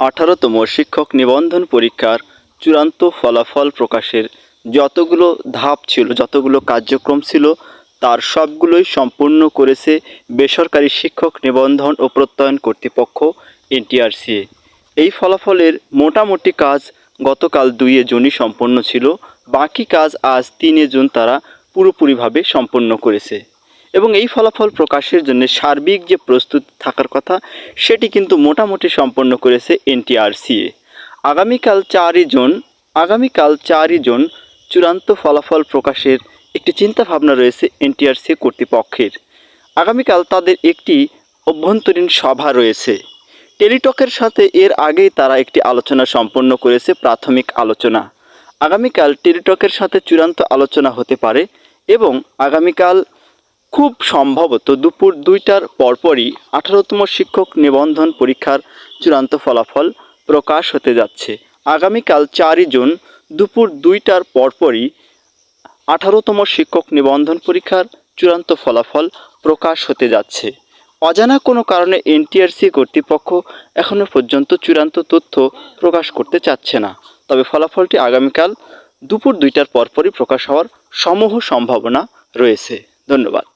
আঠারোতম শিক্ষক নিবন্ধন পরীক্ষার চূড়ান্ত ফলাফল প্রকাশের যতগুলো ধাপ ছিল, যতগুলো কার্যক্রম ছিল, তার সবগুলোই সম্পূর্ণ করেছে বেসরকারি শিক্ষক নিবন্ধন ও প্রত্যয়ন কর্তৃপক্ষ এনটিআরসিএ এই ফলাফলের মোটামুটি কাজ গতকাল দুইয়ে জুনই সম্পন্ন ছিল, বাকি কাজ আজ তিনে জুন তারা পুরোপুরিভাবে সম্পন্ন করেছে। এবং এই ফলাফল প্রকাশের জন্য সার্বিক যে প্রস্তুত থাকার কথা, সেটি কিন্তু মোটামুটি সম্পন্ন করেছে এনটিআরসিএ আগামীকাল চারই জুন, আগামীকাল চারই জুন চূড়ান্ত ফলাফল প্রকাশের একটি চিন্তা ভাবনা রয়েছে এনটিআরসি কর্তৃপক্ষের। আগামীকাল তাদের একটি অভ্যন্তরীণ সভা রয়েছে। টেলিটকের সাথে এর আগেই তারা একটি আলোচনা সম্পন্ন করেছে প্রাথমিক আলোচনা। আগামীকাল টেলিটকের সাথে চূড়ান্ত আলোচনা হতে পারে এবং আগামীকাল খুব সম্ভবত দুপুর দুইটার পরপরই আঠারোতম শিক্ষক নিবন্ধন পরীক্ষার চূড়ান্ত ফলাফল প্রকাশ হতে যাচ্ছে। আগামীকাল চারই জুন দুপুর দুইটার পরপরই আঠারোতম শিক্ষক নিবন্ধন পরীক্ষার চূড়ান্ত ফলাফল প্রকাশ হতে যাচ্ছে। অজানা কোনো কারণে এনটিআরসি কর্তৃপক্ষ এখনও পর্যন্ত চূড়ান্ত তথ্য প্রকাশ করতে চাচ্ছে না। তবে ফলাফলটি আগামীকাল দুপুর দুইটার পরপরই প্রকাশ হওয়ার সমূহ সম্ভাবনা রয়েছে। ধন্যবাদ।